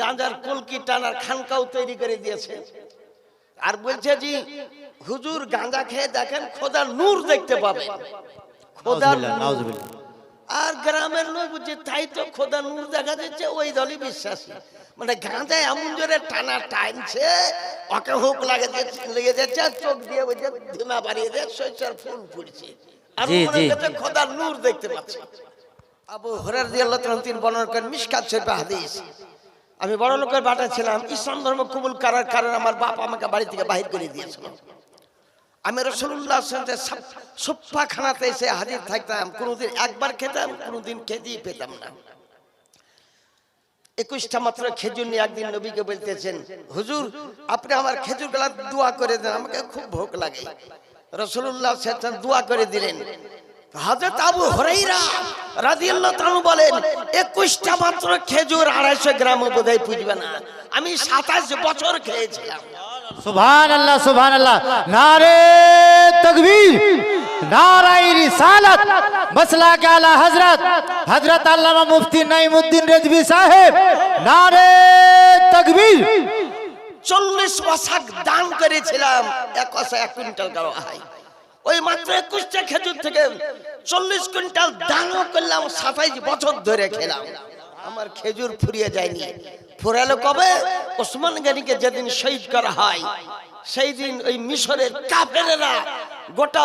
গাঁজার কলকি টানার খানকাও তৈরি করে দিয়েছে। আর বলছে যে হুজুর গাঁজা খেয়ে দেখেন খোদার নূর দেখতে পাবে। খোদার। আর গ্রামের লোক বলছে তাই তো খোদা নূর দেখা যাচ্ছে ওই দলই বিশ্বাসী। মানে গাঁজা এমন জোরে টানা টানছে ওকে হুক লাগে লেগে যাচ্ছে আর চোখ দিয়ে বলছে ধীমা বাড়িয়ে দেয় শৈশব ফুল ফুটছে আর জি, মনে জি। খোদার নূর দেখতে পাচ্ছে। আবু হরার দিয়ে আল্লাহ তিন বর্ণনা করেন মিশকাত শরীফে হাদিস। আমি বড় লোকের বাটা ছিলাম, ইসলাম ধর্ম কবুল করার কারণে আমার বাপ আমাকে বাড়ি থেকে বাহির করে দিয়েছিল। আমি রসুল্লাহ সোফা খানাতে এসে হাজির থাকতাম, কোনোদিন একবার খেতাম, কোনোদিন খেতেই পেতাম না। একুশটা মাত্র খেজুর নিয়ে একদিন নবীকে বলতেছেন, হুজুর, আপনি আমার খেজুর গলা দোয়া করে দেন, আমাকে খুব ভোগ লাগে। রসুল্লাহ দোয়া করে দিলেন। হাজরত আবু হরাইরা রাদিয়াল্লাহু তাআলা বলেন 21টা মাত্র খেজুর 250 গ্রাম বোধহয় পুজবে না। আমি 27 বছর খেয়েছিলাম। সুবহান আল্লাহ সুবহান আল্লাহ নারে তকবীর নারাই রিসালাত মসলা কে আলা হযরত হযরত আল্লামা মুফতি রেজভি সাহেব নারে তকবীর। চল্লিশ দান করেছিলাম এক এক কুইন্টাল গাড়ো হয়। ওই মাত্র একুশটা খেজুর থেকে চল্লিশ কুইন্টাল দানও করলাম, সাতাইশ বছর ধরে খেলাম। আমার খেজুর ফুরিয়ে যায়নি। ফুরালো কবে? ওসমান গানিকে যেদিন শহীদ করা হয় সেই দিন ওই মিশরের কাফেরেরা গোটা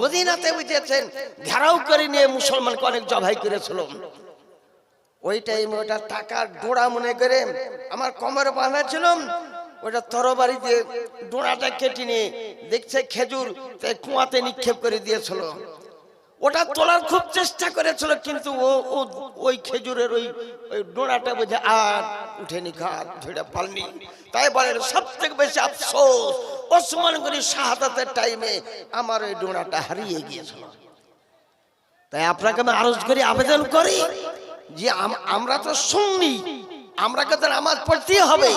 মদিনাতে বুঝেছেন ঘেরাও করে নিয়ে মুসলমানকে অনেক জবাই করেছিল। ওই টাইমে ওটা টাকার ডোড়া মনে করে আমার কমরে বাঁধা ছিল ওটা তরবারি দিয়ে ডোড়াটা কেটে নিয়ে দেখছে খেজুর, তাই কুয়াতে নিক্ষেপ করে দিয়েছিল। ওটা তোলার খুব চেষ্টা করেছিল, কিন্তু ও ওই খেজুরের ওই ওই ডোড়াটা বুঝে আর উঠেনি ঘাট ধরে পালনি। তাই বলে সব থেকে বেশি আফসোস, ওসমান গনি শাহাদাতের টাইমে আমার ওই ডোড়াটা হারিয়ে গিয়েছিল। তাই আপনাকে আমি আরজ করি, আবেদন করি যে আম- আমরা তো শুননি, আমরা তো নামাজ পড়তেই হবে?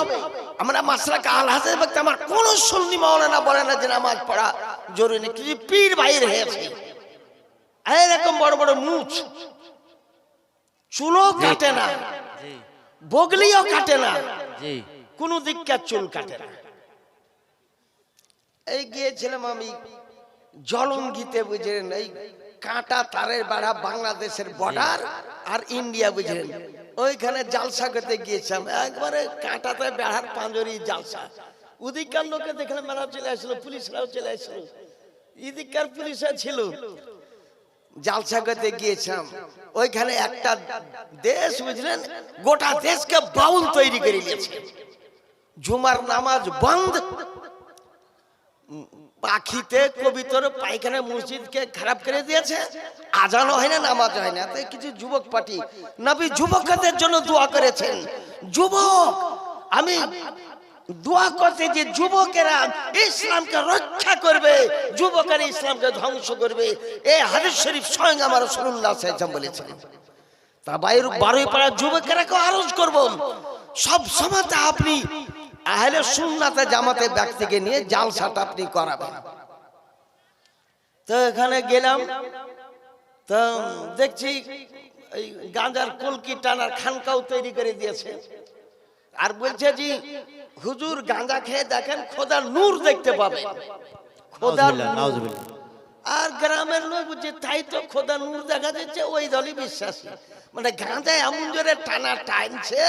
আমরা মাসরাকে আল হাজার ব্যক্তি আমার কোন সুন্নি মাওলানা বলে না যে নামাজ পড়া জরুরি নেই কিছু পীর বাইরে হয়েছে এরকম বড় বড় মুছ চুলও কাটে না বগলিও কাটে না কোন দিককার চুল কাটে না। এই গিয়েছিলাম আমি জলঙ্গিতে বুঝলেন এই কাঁটা তারের বাড়া বাংলাদেশের বর্ডার আর ইন্ডিয়া বুঝলেন। ওইখানে জালসা করতে গিয়েছিলাম। একবারে কাঁটাতে বেড়ার পাঁজরি জালসা। ওদিককার লোকে দেখলে মেলা চলে আসলো, পুলিশরাও চলে আসলো। এদিককার পুলিশরা ছিল। জালসা করতে গিয়েছিলাম। ওইখানে একটা দেশ, বুঝলেন? গোটা দেশকে বাউল তৈরি করে নিয়েছে। জুমার নামাজ বন্ধ। পাখিতে কবিতর পায়খানা মসজিদকে খারাপ করে দিয়েছে। আজানো হয় না, নামাজ হয় না। তাই কিছু যুবক পার্টি নবী যুবকদের জন্য দোয়া করেছেন। যুবক, আমি দোয়া করতে যে যুবকেরা ইসলামকে রক্ষা করবে, যুবকেরা ইসলামকে ধ্বংস করবে। এই হাদিস শরীফ স্বয়ং আমার রসুল্লাহ সাহেব বলেছেন। তা বাইর বারোই পাড়া যুবকেরাকে আরজ করব। সব সময়তে আপনি আহলে সুন্নাতে জামাতে ব্যক্তিকে নিয়ে জালসাটা আপনি করাবেন। তো এখানে গেলাম তো দেখছি এই গাঁজার কলকি টানার খানকাও তৈরি করে দিয়েছে। আর বলছে যে হুজুর গাঁজা খেয়ে দেখেন খোদার নূর দেখতে পাবে। খোদার আর গ্রামের লোক বলছে তাই তো খোদা নূর দেখা যাচ্ছে ওই দলই বিশ্বাসী। মানে গাঁজায় এমন জোরে টানা টানছে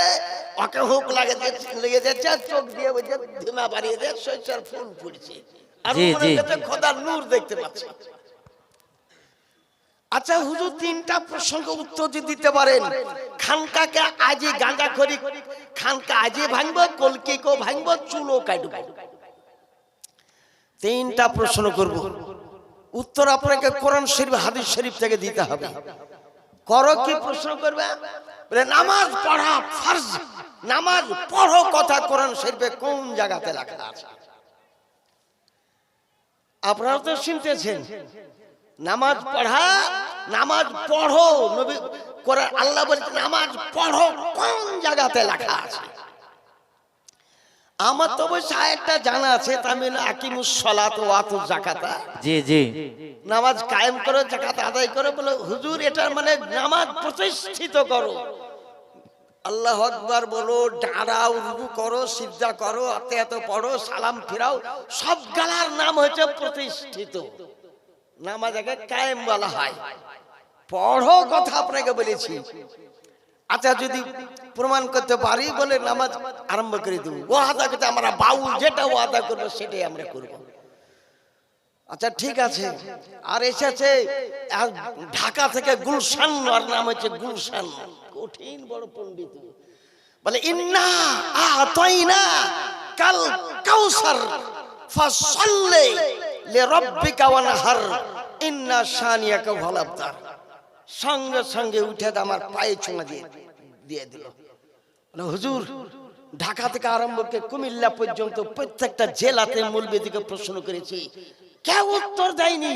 ওকে হুক লাগে লেগে যাচ্ছে চোখ দিয়ে বলছে ধীমা বাড়িয়ে দেয় শৈশব ফুল ফুটছে। আর খোদার নূর দেখতে পাচ্ছে। আচ্ছা হুজুর তিনটা প্রসঙ্গ উত্তর যদি দিতে পারেন। খানকাকে আজই গাঁজা করি খানকা আজই ভাঙবো কলকিকেও ভাঙবো চুলও কাটবো। তিনটা প্রশ্ন করব। উত্তর আপনাকে কোরআন শরীফ হাদিস শরীফ থেকে দিতে হবে। করো কি প্রশ্ন করবে? নামাজ পড়া ফার্জ। নামাজ পড়ো কথা কোরআন শরীফে কোন জায়গাতে লেখা আছে? আপনারা তো শুনতেছেন। নামাজ পড়া, নামাজ পড়ো, নবী কোরআন, আল্লাহ বলছে নামাজ পড়ো কোন জায়গাতে লেখা আছে? আমার তো অবশ্য একটা জানা আছে তামিল আকিমুস সলাত ওয়াতু জাকাতা জি জি। নামাজ কায়েম করো জাকাত আদায় করো বলে হুজুর এটার মানে নামাজ প্রতিষ্ঠিত করো। আল্লাহ আকবার বলো দাঁড়াও রুকু করো সিদ্ধা করো এত এত পড়ো সালাম ফিরাও সব গালার নাম হচ্ছে প্রতিষ্ঠিত। নামাজ আগে কায়েম বলা হয়। পড়ো কথা আপনাকে বলেছি। আচ্ছা যদি প্রমাণ করতে পারি বলে নামাজ আরম্ভ করে দেবো। ও আদা করতে আমরা বাউল যেটা ও আদা করব সেটাই আমরা করব। আচ্ছা ঠিক আছে। আর এসেছে ঢাকা থেকে গুলশান আর নাম হচ্ছে গুলশান। কঠিন বড় পণ্ডিত। বলে, ইন্না আতাইনা কাল কাউসার, ফাসাল্লি লিরাব্বিকা ওয়ানহার ইন্না শানিয়াকা আবতার। সঙ্গে সঙ্গে উঠে আমার পায়ে চুমা দিয়ে দিয়ে দিল। হুজুর, ঢাকা থেকে আরম্ভ করে কুমিল্লা পর্যন্ত প্রত্যেকটা জেলাতে মূলবেদিকে প্রশ্ন করেছি। কেউ উত্তর দেয়নি?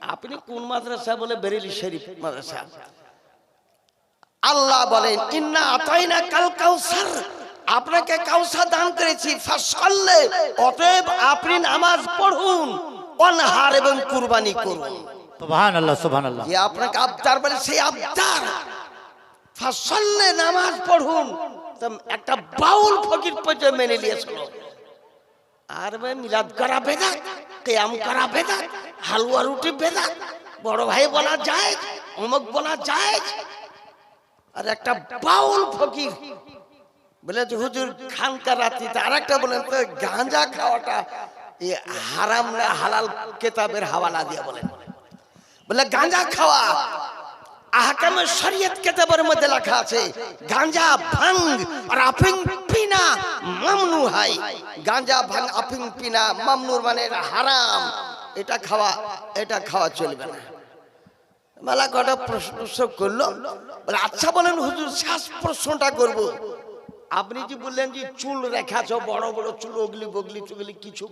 আপনি কোন মাদ্রাসা? বলে, বেরেলি শরীফ মাদ্রাসা। আল্লাহ বলেন, ইন্না আতাইনা কাল কাউসার। আপনাকে কাউসার দান করেছি অতএব আপনি নামাজ পড়ুন, অনহার এবং কুরবানি করুন। বলে সেই নামাজ পড়ুন। একটা বাউল ফকির মেনে নিয়েছিল। আর মিলাদ করা করা হালুয়া রুটি বেদাত, বড় ভাই বলা যায় অমুক বলা যায় আর একটা বাউল ফকির বলে হুজুর খানকার রাত্রিতে আর একটা বলেন তো, গাঁজা খাওয়াটা হারাম হালাল কেতাবের হাওয়ালা দিয়ে বলেন। বলে গাঁজা খাওয়া। আহকামে শরীয়ত কেতাবের মধ্যে লেখা আছে গাঁজা ভাঙ আর আফিং পিনা মামনু হাই। গাঁজা ভাঙ, আফিং পিনা মামনুর মানে হারাম, এটা খাওয়া এটা খাওয়া চলবে না। মেলা কটা প্রশ্ন করল, বলে আচ্ছা বলেন হুজুর, শেষ প্রশ্নটা করব। আপনি যে বললেন যে চুল রেখাছ, বড় বড় চুল, ওগলি, বগলি, চুগলি, কিছু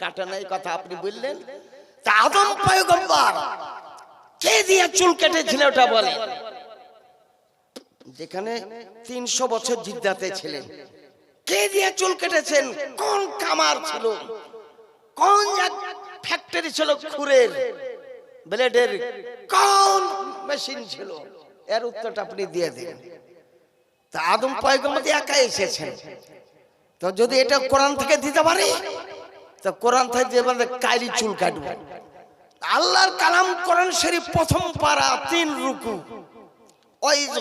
কাটা নাই কথা আপনি বললেন। তা আদম পয়গম্বর কে দিয়ে চুল কেটেছিল ওটা বলে? যেখানে তিনশো বছর জিদ্দাতে ছিলেন। কে দিয়ে চুল কেটেছেন? কোন কামার ছিল? কোন ফ্যাক্টরি ছিল খুরের? ব্লেডের কোন মেশিন ছিল? এর উত্তরটা আপনি দিয়ে দিন। তা আদম পয়গম্বর একা এসেছেন। তো যদি এটা কোরআন থেকে দিতে পারে, তো কোরআন থেকে যে কাইরি চুল কাটবো। আল্লাহর কালাম করেন শরীফ প্রথম পারা তিন রুকু। ওই যে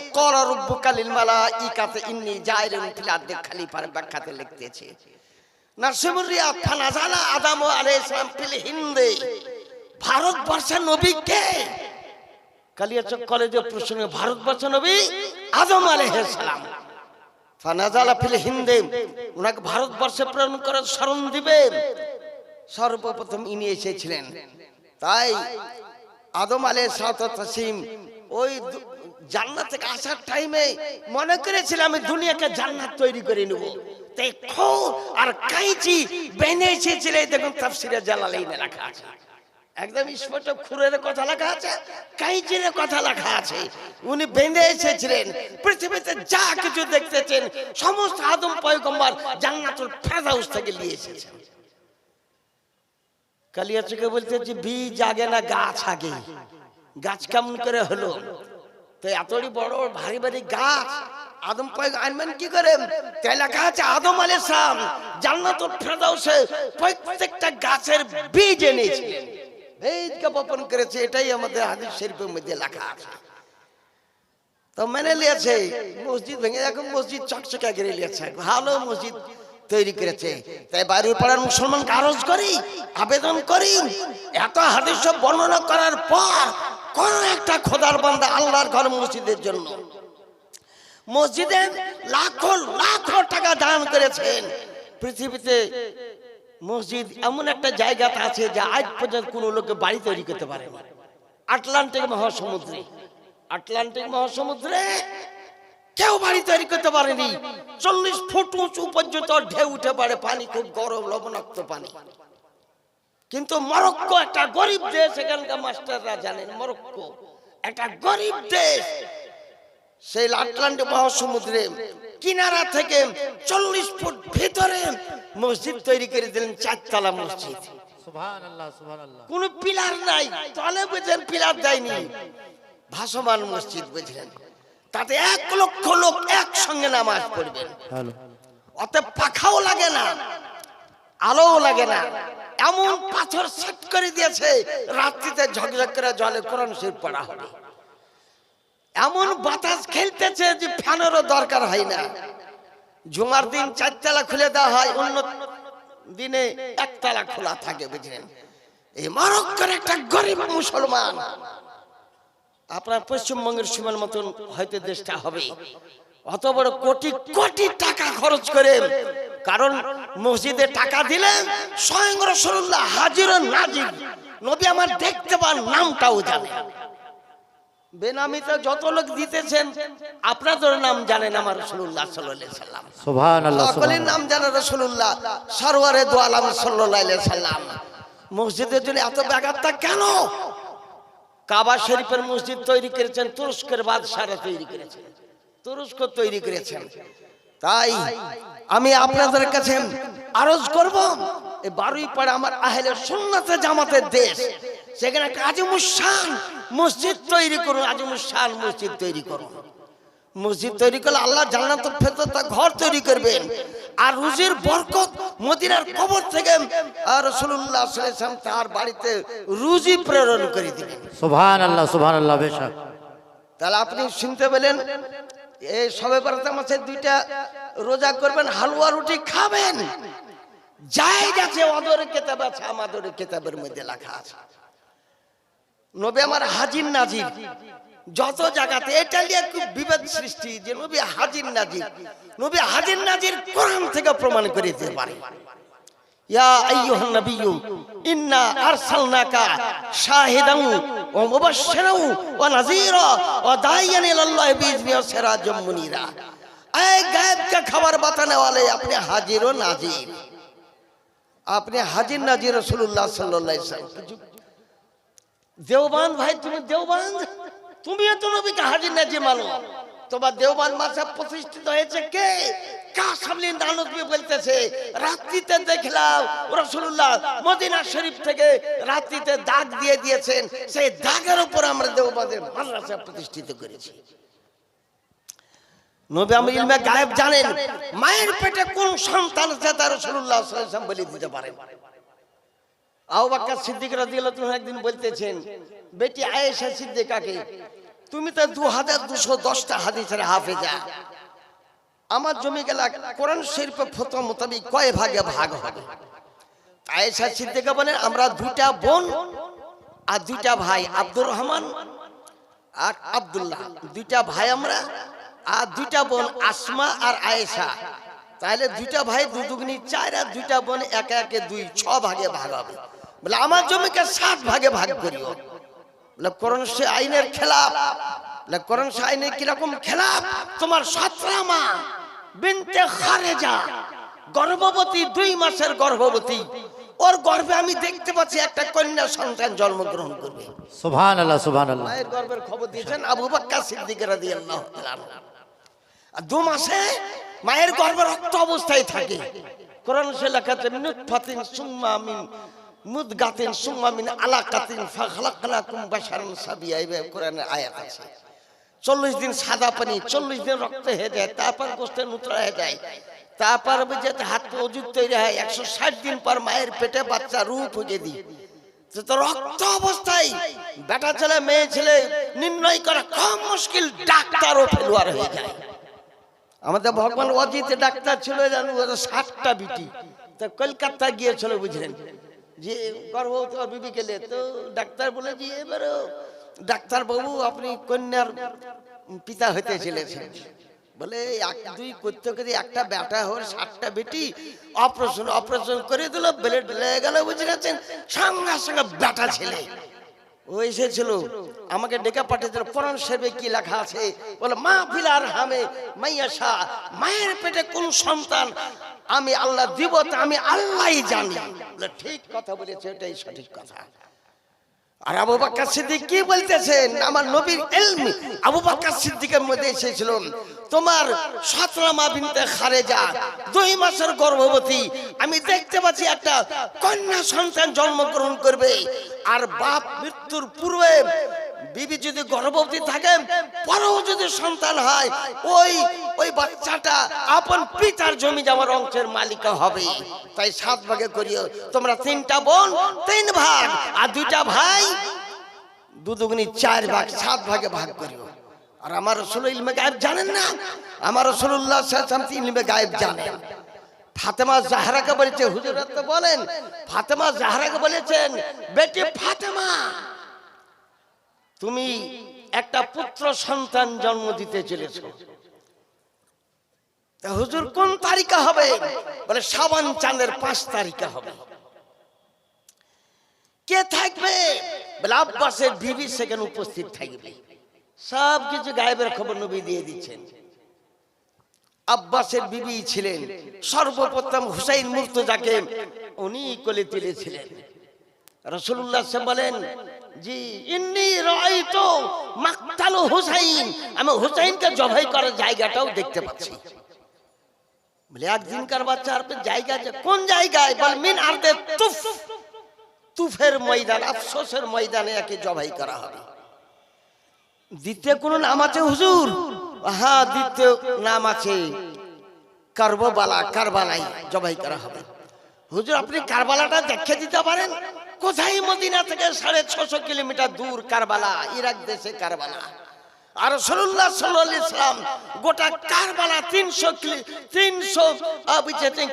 হিন্দে। ভারতবর্ষের নবী ফানাজালা উনাকে ভারতবর্ষে প্রেরণ করে স্মরণ দিবেন। সর্বপ্রথম ইনি এসেছিলেন। তাই আদম আলে সাতাসিম ওই জান্নাত থেকে আসার টাইমে মনে করেছিলাম আমি দুনিয়াকে জান্নাত তৈরি করে নেব। তাই আর দেখুন একদম কথা লেখা আছে কথা লেখা আছে। উনি বেঁধে এসেছিলেন, পৃথিবীতে যা কিছু দেখতেছেন, সমস্ত আদম পয়গম্বর জান্নাতুল ফেরদাউস থেকে নিয়ে এসেছেন। কালিয়াচকে বলতে যে বীজ আগে না গাছ আগে? গাছ কেমন করে হলো? তো এতই বড় ভারী ভারী গাছ। আদম পাই আনবেন কি করে? তাই লেখা আছে, আদম আলী সালাম জান্নাতুল ফেরদাউসে প্রত্যেকটা গাছের বীজ এনেছিলেন বীজকে বপন করেছে, এটাই আমাদের হাদিস শরীফের মধ্যে লেখা আছে। তো মেনে নিয়েছে, মসজিদ ভেঙে এখন মসজিদ চকচকা ঘিরে নিয়েছে। ভালো মসজিদ। তৈরি করেছে। তাই বাড়ির পাড়ার মুসলমানকে আরজ করি, আবেদন করি, এত হাদিস বর্ণনা করার পর কোন একটা খোদার বান্দা আল্লাহর ঘর মসজিদের জন্য। মসজিদে লাখো লাখো টাকা দান করেছেন। পৃথিবীতে মসজিদ এমন একটা জায়গাতে আছে যে আজ পর্যন্ত কোনো লোকে বাড়ি তৈরি করতে পারে আটলান্টিক মহাসমুদ্রে আটলান্টিক মহাসমুদ্রে কেউ বাড়ি তৈরি করতে পারেনি। চল্লিশ ফুট উঁচু পর্যন্ত ঢেউ উঠে পারে পানি খুব গরম লবণাক্ত পানি। কিন্তু মরক্কো একটা গরিব দেশ এখানকার মাস্টাররা জানেন মরক্কো একটা গরিব দেশ। সেই আটলান্টিক মহাসমুদ্রে কিনারা থেকে চল্লিশ ফুট ভিতরে মসজিদ তৈরি করে দিলেন চারতলা মসজিদ। কোন পিলার নাই তলে বুঝলেন পিলার দেয়নি। ভাসমান মসজিদ বুঝলেন তাতে এক লক্ষ লোক একসঙ্গে নামাজ পড়বেন হ্যালো অত পাখাও লাগে না আলোও লাগে না। এমন পাথর সেট করে দিয়েছে রাত্রিতে ঝকঝক করে জলে কোরআন শরীফ পড়া হবে। এমন বাতাস খেলতেছে যে ফ্যানেরও দরকার হয় না। জুমার দিন চারতলা খুলে দেওয়া হয় অন্য দিনে একতলা খোলা থাকে বুঝলেন? এই মরক্কর একটা গরিব মুসলমান আপনার পশ্চিমবঙ্গের সীমার মতন হয়তো দেশটা হবে। অত বড় কোটি কোটি টাকা খরচ করে কারণ মসজিদে টাকা দিলেন স্বয়ং রসুল্লাহ হাজির নাজির। নবী আমার দেখতে পান নামটাও জানে। বেনামিতে যত লোক দিতেছেন আপনাদের নাম জানেন আমার রসুল্লাহ সাল্লাহ সাল্লাম। সকলের নাম জানে রসুল্লাহ সরওয়ারে দো আলম সাল্লাহ সাল্লাম। মসজিদের জন্য এত ব্যাঘাতটা কেন? কাবা শরীফের মসজিদ তৈরি করেছেন, তুরস্কের বাদশারা তৈরি করেছেন তুরস্ক তৈরি করেছেন। তাই আমি আপনাদের কাছে আরজ করব, এই বারুই পাড়া আমার আহলে সুন্নাতে জামাতের দেশ। সেখানে একটা আজিমুসান মসজিদ তৈরি করুন আজিমুসান মসজিদ তৈরি করুন। মসজিদ তৈরি করলে আল্লাহ জান্নাত ফেরত ঘর তৈরি করবেন। আর রুজির বরকত মদিনার কবর থেকে আর রসুল্লাহ সাল্লাম তার বাড়িতে রুজি প্রেরণ করে দিবেন সুবহান আল্লাহ সুবহান আল্লাহ বেশক। তাহলে আপনি শুনতে পেলেন এই সবে বরাতে মাসে দুইটা রোজা করবেন হালুয়া রুটি খাবেন। যাই গেছে অদর কেতাব আছে আমাদের কেতাবের মধ্যে লেখা আছে। নবী আমার হাজির নাজির। যত জায়গাতে, এটা নিয়ে খুব বিভেদ সৃষ্টি যে নবী হাজির নাজির, নবী হাজির নাজির কোরআন থেকে প্রমাণ করে দিতে পারে। ইয়া গায়েব আপনি হাজির ও নাজির। আপনি হাজির নাজির দেওবান ভাই, তুমি দেওবান? তুমিও তো নবীকে হাজির নাজির মানো? তোমার দেওবান মাসাব প্রতিষ্ঠিত হয়েছে কে? কাসামলি নানবী বলতেছে? রাত্রিতে দেখলাম রসুল্লাহ মদিনা শরীফ থেকে রাত্রিতে দাগ দিয়ে দিয়েছেন। সেই দাগের উপর আমরা দেওবাদের মাদ্রাসা প্রতিষ্ঠিত করেছি। নবী আমি ইলমে গায়েব জানেন, মায়ের পেটে কোন সন্তান আছে তার রসুল্লাহ বলে দিতে পারেন আবু বাক্কার সিদ্দিক রাদিয়াল্লাহু একদিন বলতেছেন, বেটি আয়েশা সিদ্দিকাকে তুমি তো দু হাজার দুশো দশটা হাদিসের হাফেজা। আমার জমি গেলা কোরআন শরীফে ফতোয়া মোতাবিক কয় ভাগে ভাগ হবে? আয়েশা সিদ্দিকা বলেন, আমরা দুইটা বোন আর দুইটা ভাই, আব্দুর রহমান আর আবদুল্লাহ। দুইটা ভাই আমরা আর দুইটা বোন আসমা আর আয়েশা। তাহলে দুইটা ভাই দু দুগুনি চার আর দুইটা বোন একে একে দুই, ছ ভাগে ভাগ হবে। বলে, আমার জমিকে সাত ভাগে ভাগ করিও। সে আইনের বলে করণ সে আইনের কীরকম খেলাপ? তোমার সতরা মা বিনতে খারেজা গর্ভবতী দুই মাসের গর্ভবতী। ওর গর্ভে আমি দেখতে পাচ্ছি একটা কন্যা সন্তান জন্মগ্রহণ করবে। সুবহান আল্লাহ সুবহান আল্লাহ মায়ের গর্ভের খবর দিয়েছেন আবু বাক্কা সিদ্দিক রাদিয়াল্লাহু তাআলা আর দু মাসে মায়ের গর্ভে রক্ত অবস্থায় থাকে। কোরআন সে লেখা আছে নুতফাতিন সুম্মা মিন মুদগাতিন সুম্মা মিন আলাকাতিন ফাখলাকনাকুম বাশারান সাবিয়া এই কোরআনের আয়াত আছে। চল্লিশ দিন সাদা পানি চল্লিশ দিন রক্ত হয়ে যায় তারপর গোস্তে নুতরা হয়ে যায়। তারপর যে হাত অজুত তৈরি হয় একশো ষাট দিন পর মায়ের পেটে বাচ্চা রূপ হয়ে দিই। তো রক্ত অবস্থায় বেটা ছেলে মেয়ে ছেলে নির্ণয় করা কম মুশকিল ডাক্তারও ফেলুয়ার হয়ে যায়। আমাদের ভগবান অজিত ডাক্তার ছিল জানো ষাটটা বিটি। তো কলকাতা গিয়েছিল বুঝলেন। যে গর্ভবতী ওর বিবি গেলে তো ডাক্তার বলে যে এবারে ডাক্তার বাবু, আপনি কন্যার পিতা হতে চলেছেন। বলে এক, দুই করতে করতে একটা বেটা হল সাতটা বেটি অপারেশন অপারেশন করে দিল ব্লেড লেগে গেল, বুঝে গেছেন? সঙ্গে সঙ্গে বেটা ছেলে। ও এসেছিল, আমাকে ডেকে পাঠিয়েছিল কোরআন সেবে কি লেখা আছে? বলে, মা ফিলার হামে, মাইয়া শাহ, মায়ের পেটে কোন সন্তান আমি আল্লাহ দিব আমি আল্লাহই জানি। ঠিক কথা বলেছে, এটাই সঠিক কথা। আর আবু বাক্কার সিদ্দিক কি বলতেছেন? আমার নবীর এলমি আবু বাক্কার সিদ্দিকের মধ্যে এসেছিল। তোমার সতরামা বিনতে খারেজা দুই মাসের গর্ভবতী। আমি দেখতে পাচ্ছি একটা কন্যা সন্তান জন্মগ্রহণ করবে। আর বাপ মৃত্যুর পূর্বে বিবি যদি গর্ভবতী থাকেন পরেও যদি সন্তান হয়, ওই ওই বাচ্চাটা আপন পিতার জমি যাওয়ার অংশের মালিকা হবে। তাই সাত ভাগে করিও। তোমরা তিনটা বোন, তিন ভাগ, আর দুইটা ভাই দুদুগুনি চার ভাগ, সাত ভাগে ভাগ করিও। আর আমার রসুল ইলমে গায়েব জানেন না? আমার রসুল্লাহ ইলমে গায়েব জানেন। ফাতেমা জাহরাকে বলেছে হুজুরাত তো বলেন, ফাতেমা জাহরাকে বলেছেন, বেটি ফাতেমা। তুমি একটা পুত্র সন্তান জন্ম দিতে চলেছ। হুজুর, কোন তারিখে হবে? বলে সাবান চাঁদের পাঁচ তারিখে হবে। কে থাকবে? আব্বাসের বিবি সেখানে উপস্থিত থাকবে। সব কিছু গায়েবের খবর নবী দিয়ে দিচ্ছেন। আব্বাসের বিবি ছিলেন সর্বপ্রথম হুসাইন মুর্তজাকে উনি কোলে তুলেছিলেন। রসুল্লাহ বলেন জি, ইন্নি হুসাইন। আমি হুসাইনকে জবাই করার জায়গাটাও দেখতে পাচ্ছি। বলে জায়গা আছে। কোন জায়গায়? তুফ। তুফের ময়দান ময়দানে জবাই করা হবে। দ্বিতীয় কোন নাম আছে, হুজুর? হ্যাঁ দ্বিতীয় নাম আছে, কারবালা, কারবালাই জবাই করা হবে। হুজুর, আপনি কারবালাটা দেখে দিতে পারেন? কোথায় মদিনা থেকে সাড়ে ছশো কিলোমিটার দূর কারবালা? ইরাক দেশে কারবালা। আর সরুল্লাহ সাল্লাহ ইসলাম গোটা কারবালা তিনশো তিনশো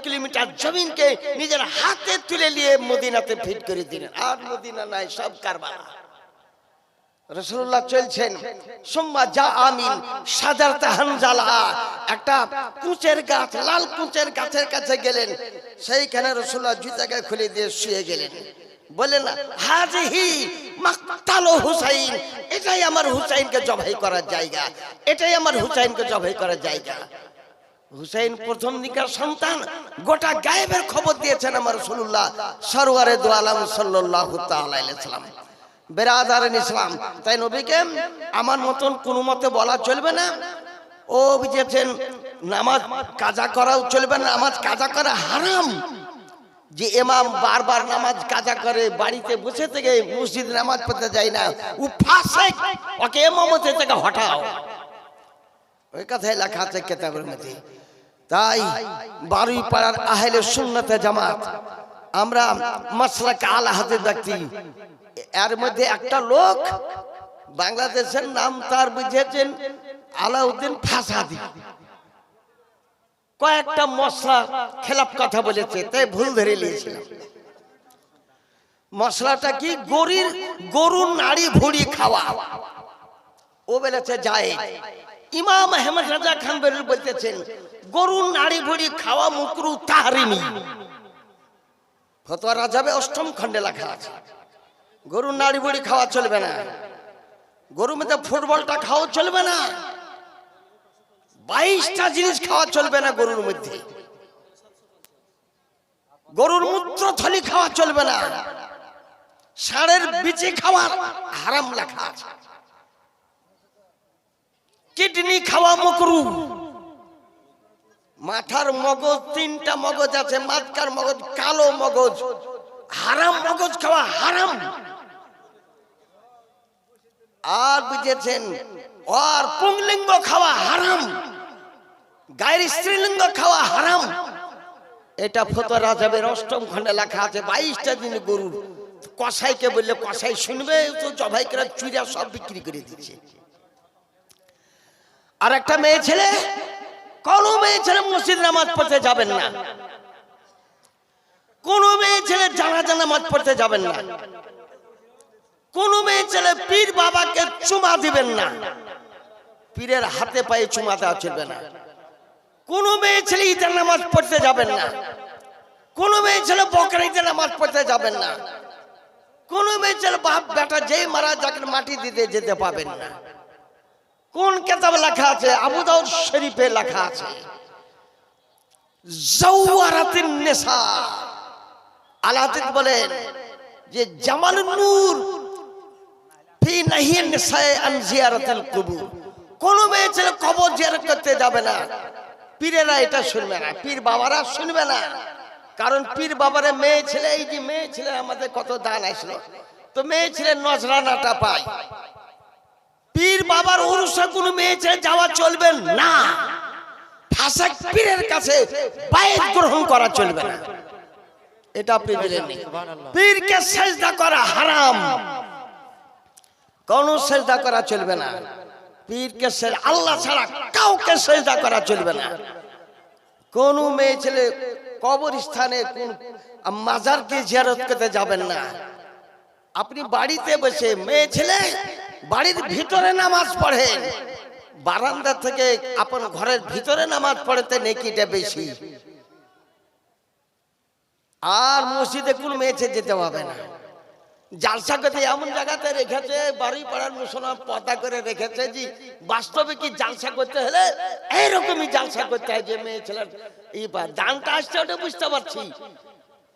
কিলোমিটার জমিনকে নিজের হাতে তুলে নিয়ে মদিনাতে ফিট করে দিলেন। আর মদিনা নাই, সব কারবালা। রসুল্লাহ চলছেন। সোম্মা যা আমিন সাজারতে হানজালা। একটা কুচের গাছ, লাল কুচের গাছের কাছে গেলেন। সেইখানে রসুল্লাহ জুতাকে খুলে দিয়ে শুয়ে গেলেন। বলেন হাজিহি মাকতালো হুসাইন, এটাই আমার হুসাইনকে জবাই করার জায়গা, এটাই আমার হুসাইনকে জবাই করার জায়গা। হুসাইন প্রথম দিকের সন্তান, গোটা গায়েবের খবর দিয়েছেন আমার রসুল্লাহ সরওয়ারে দু আলম সাল্লাহ তাল্লাম বেরাদার ইসলাম, তাই নবীকে আমার মতন কোনো মতে বলা চলবে না। ও বুঝেছেন, নামাজ কাজা করাও চলবে না, নামাজ কাজা করা হারাম। যে এমাম বারবার নামাজ কাজা করে, বাড়িতে বসে থেকে মসজিদ নামাজ পড়তে যায় না। ও ফাসেক ওকে ইমামতে থেকে হটাও। ওই কথাই লেখা আছে কেতাবের মধ্যে। তাই বারুই পাড়ার আহলে সুন্নতে জামাত, আমরা মাসলাকে আলা হাতে ব্যক্তি এর মধ্যে একটা লোক বাংলাদেশের নাম তার বুঝেছেন আলাউদ্দিন ফাসাদি। কয়েকটা মশলা খেলাপ কথা বলেছে, তাই ভুল ধরে নিয়েছিলাম। মশলাটা কি গরির, গরুর নাড়ি ভুড়ি খাওয়া? ও বলেছে, যায়। ইমাম আহমদ রাজা খান বেরুল বলতেছেন, গরুর নাড়ি ভুড়ি খাওয়া মুকরু তাহারিনি ফতোয়া রাজাবে অষ্টম খণ্ডে লেখা আছে, গরুর নাড়ি ভুড়ি খাওয়া চলবে না। গরু মধ্যে ফুটবলটা খাওয়া চলবে না। বাইশটা জিনিস খাওয়া চলবে না গরুর মধ্যে। গরুর মূত্র থলি খাওয়া চলবে না। ষাঁড়ের বিচি খাওয়া হারাম লেখা আছে। কিডনি খাওয়া মকরু মাথার মগজ, তিনটা মগজ আছে মাতকার মগজ কালো মগজ। হারাম মগজ খাওয়া হারাম। আর বুঝেছেন, আর পুংলিঙ্গ খাওয়া হারাম। গায়ের স্ত্রীলিঙ্গ খাওয়া হারাম। এটা ফতো রাজাবের অষ্টম খণ্ডে লেখা আছে, বাইশটা দিন গরুর কসাইকে বললে কসাই শুনবে, তো জবাই করে চুরিয়া সব বিক্রি করে দিচ্ছে। আর একটা মেয়ে ছেলে, কোন মেয়ে ছেলে মসজিদ নামাজ পড়তে যাবেন না। কোন মেয়ে ছেলে জানাজা নামাজ পড়তে যাবেন না। কোন মেয়ে ছেলে পীর বাবাকে চুমা দিবেন না। পীরের হাতে পায়ে চুমা দেওয়া চলবে না। কোন মেয়ে ছেলে ঈদের নামাজ পড়তে যাবেন না। কোন মেয়ে ছেলে বকরা ঈদের নামাজ পড়তে যাবেন না। কোন মেয়ে ছেলে বাপ বেটা যেই মারা যাকে মাটি দিতে যেতে পাবেন না। কোন কেতাবে লেখা আছে? আবু দাউদ শরীফে লেখা আছে জৌয়ারাতিন নেশা। আলাদিন বলেন যে, জামাল নূর ফি নাহি নেশায়ে আন জিয়ারাতিল কুবুর। কোন মেয়ে ছেলে কবর জিয়ারত করতে যাবে না। পীরেরা এটা শুনবে না পীর বাবারা শুনবে না। কারণ পীর বাবারে মেয়ে ছেলে এই যে মেয়ে ছেলে আমাদের কত দান আসলো। তো মেয়ে ছেলে নজরানাটা পায়। পীর বাবার উরুষে কোনো মেয়ে ছেলে যাওয়া চলবে না। ফাঁসেক পীরের কাছে বায়েত গ্রহণ করা চলবে না। এটা আপনি পীরকে সেজদা করা হারাম। কোন সেজদা করা চলবে না। পীরকে আল্লাহ ছাড়া কাউকে সেজদা করা চলবে না। কোন মেয়ে ছেলে কবরস্থানে কোন মাজারকে জিয়ারত করতে যাবেন না। আপনি বাড়িতে বসে মেয়ে ছেলে বাড়ির ভিতরে নামাজ পড়েন বারান্দা থেকে আপন ঘরের ভিতরে নামাজ পড়তে নেকিটা বেশি। আর মসজিদে কোন মেয়ে যেতে হবে না। জালসা করতে এমন জায়গাতে রেখেছে, বাড়ি পাড়ার মুসলমান পতা করে রেখেছে যে বাস্তবে কি জালসা করতে হলে এইরকমই জালসা করতে হয় যে মেয়ে ছেলের এই দানটা আসছে ওটা বুঝতে পারছি।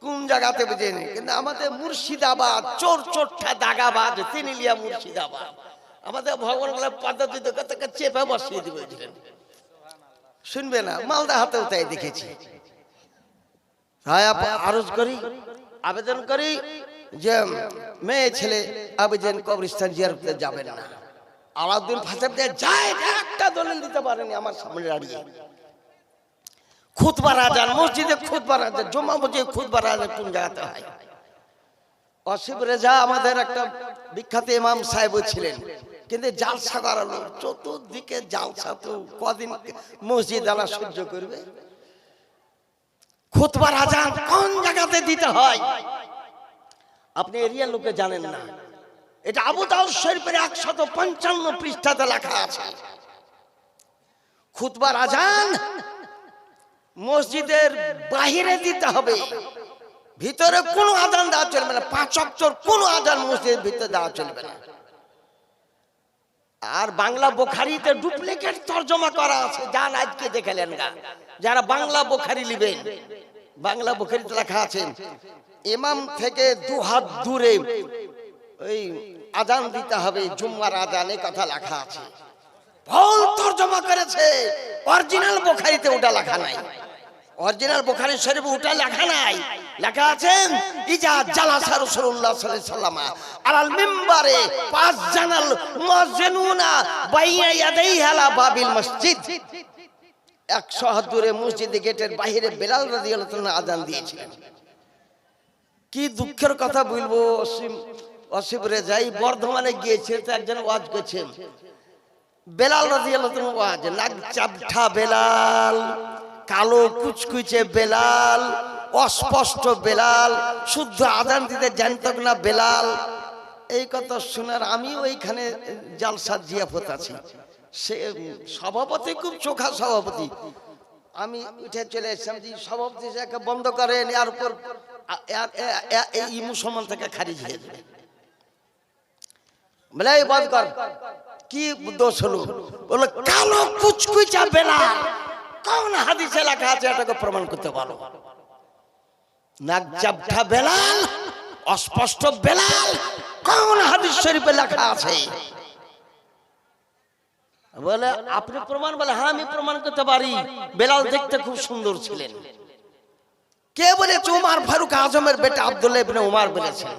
কোন জায়গাতে বুঝেনি কিন্তু আমাদের মুর্শিদাবাদ, চোর চোরটা দাগাবাদ, তিনিলিয়া মুর্শিদাবাদ। আমাদের ভগবান বলে পদ্ধতি থেকে চেপে বসিয়ে দিবে শুনবে না? মালদা হাতেও তাই দেখেছি। আরজ করি। আবেদন করি যে মেয়ে ছেলে আবেদন কবরস্থান জিয়ারতে যাবেন না। আলাউদ্দিন ফাঁসে দিয়ে যায় একটা দলিল দিতে পারেনি আমার সামনে দাঁড়িয়ে। খুতবা রাজান মসজিদে খুতবা রাজা জমা মসজিদে খুতবা রাজা কোন জায়গাতে হয়? অসিফ রেজা আমাদের একটা বিখ্যাত ইমাম সাহেব ছিলেন। কিন্তু জালসা করালো চতুর্দিকে জালসা, তো কদিন মসজিদ আলা সহ্য করবে? খুতবার আজান কোন জায়গাতে দিতে হয়? আপনি এরিয়ার লোকে জানেন না। এটা আবু দাউদ শরীফের একশত পঞ্চান্ন পৃষ্ঠাতে লেখা আছে। খুতবার আজান মসজিদের বাহিরে দিতে হবে। ভিতরে কোনো আজান দেওয়া চলবে না, পাঁচ অক্ষর কোনো আজান মসজিদের ভিতরে দেওয়া চলবে না। আর বাংলা বোখারিতে ডুপ্লিকেট তর্জমা করা আছে। যান আজকে দেখালেন গা। যারা বাংলা বোখারি লিবেন, বাংলা বোখারিতে লেখা আছে, ইমাম থেকে দু হাত দূরে ওই আজান দিতে হবে, জুম্মার আজান কথা লেখা আছে। ভুল তর্জমা করেছে। অরিজিনাল বোখারিতে ওটা লেখা নাই। অরিজিনাল বোখারি শরীফ ওটা লেখা নাই। লেখা আছে, ইজা জালাসা রাসূলুল্লাহ সাল্লাল্লাহু আলাইহি ওয়াসাল্লাম আলাল মিম্বারে পাঁচ জানাল মুয়াজ্জিনুনা বাইয়া ইয়াদাইহি আলা বাবিল মসজিদ। একশো হাত দূরে মসজিদে গেটের বাইরে বেলাল রাদিয়াল্লাহু তাআলা আজান দিয়েছিলেন। কি দুঃখের কথা বলব, অসীম অসীম রেজাই বর্ধমানে গিয়েছে, তো একজন ওয়াজ করছেন বেলাল রাদিয়াল্লাহু তাআলা ওয়াজ নাক চাপঠা বেলাল কালো কুচকুচে বেলাল, অস্পষ্ট বেলাল, শুদ্ধ আজান দিতে জানতাম না বেলাল। এই কথা শোনার আমি ওইখানে জালসার জিয়াফত আছি। সে সভাপতি খুব চোখা সভাপতি। আমি উঠে চলে এসেছিলাম, যে সভাপতি সাহেবকে বন্ধ করেন, এর উপর এই মুসলমান থেকে খারিজ হয়ে যাবে। বলে বন্ধ কর। কি দোষ হলো? বলে কালো কুচকুচা বেলাল। কোন হাদিসে লেখা আছে, এটাকে প্রমাণ করতে পারো বেলাল, অস্পষ্ট বেলাল কোন হাদিস শরীফে লেখা আছে? বলে, আপনি প্রমাণ বলে হ্যাঁ আমি প্রমাণ করতে পারি। বেলাল দেখতে খুব সুন্দর ছিলেন। কে বলেছে উমার ফারুক আজমের বেটা আব্দুল্লাহ ইবনে উমার বলেছেন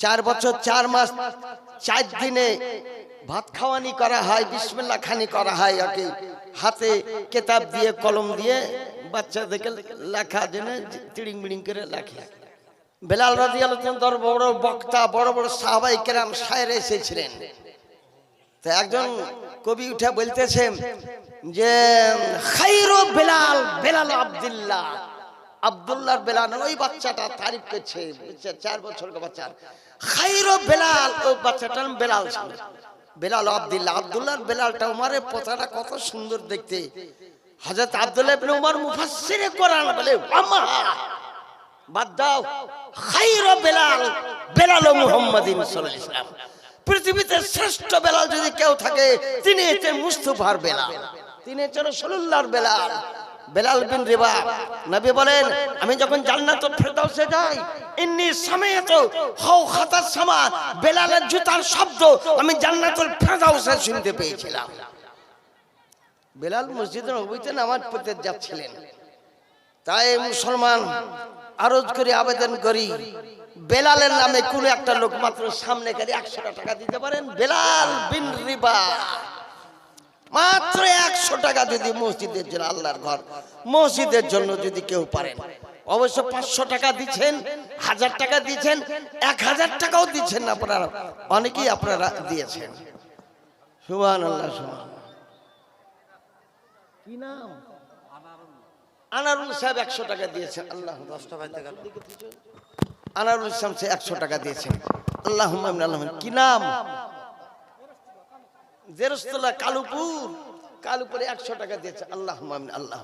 চার বছর, চার মাস, চার দিনে ভাত খাওয়ানি করা হয় বিসমিল্লা খানি করা হয় ওকে হাতে কেতাব দিয়ে, কলম দিয়ে বাচ্চা বাচ্চাদেরকে লেখা জেনে তিড়িং বিড়িং করে লেখে। বেলাল রাদিয়াল্লাহু তাআলা বড় বড় বক্তা, বড় বড় সাহাবাই কেরাম, শায়ের এসেছিলেন। তো একজন কবি উঠে বলতেছে যে খাইরো বেলাল বেলাল আব্দুল্লাহ। আব্দুল্লাহর বেলাল, ওই বাচ্চাটা তারিফ করছে চার বছর বাচ্চা। খাইরো বেলাল ওই বাচ্চাটার বেলাল ছিল। বেলাল আব্দুল্লাহ আব্দুল্লাহর বেলালটা উমারের পোতাটা কত সুন্দর দেখতে। হযরত আব্দুল্লাহ ইবনে উমর মুফাসসিরে কোরআন বলে আমা বাদ দাও খাইরো বেলাল বেলাল মুহাম্মাদিন সাল্লাল্লাহু আলাইহি ওয়াসাল্লাম পৃথিবীতে শ্রেষ্ঠ বেলাল যদি কেউ থাকে, তিনি হচ্ছেন মুস্তফার বেলাল। তিনি হচ্ছেন রসুল্লাহর বেলাল। বেলাল বিন রিবা। নবী বলেন, আমি যখন জান্নাতুল ফেরদাউসে যাই, ইন্নি সামিয়াতু হাও খাতার সামা। বেলালের জুতার শব্দ আমি জান্নাতুল ফেরদাউসে শুনতে পেয়েছিলাম। বেলাল মসজিদের নবীতে নামাজ পড়তে যাচ্ছিলেন। তাই মুসলমান, আরজ করে আবেদন করি, বেলালের নামে কোন একটা লোক মাত্র সামনে গাড়ি একশো টাকা দিতে পারেন? বেলাল বিন রিবা। মাত্র একশো টাকা যদি মসজিদের জন্য আল্লাহর ঘর। মসজিদের জন্য যদি কেউ পারেন। অবশ্য পাঁচশো টাকা দিচ্ছেন হাজার টাকা দিচ্ছেন এক হাজার টাকাও দিচ্ছেন না আপনারা। অনেকেই আপনারা দিয়েছেন। সুহান আল্লাহ সুহান কি নাম? আনারুল সাহেব একশো টাকা দিয়েছেন। আল্লাহ আনারুল ইসলাম সে একশো টাকা দিয়েছেন। আল্লাহ আল্লাহ কি নাম? জেরস্তলা কালুপুর। কালুপুরে একশো টাকা দিয়েছে। আল্লাহ আল্লাহ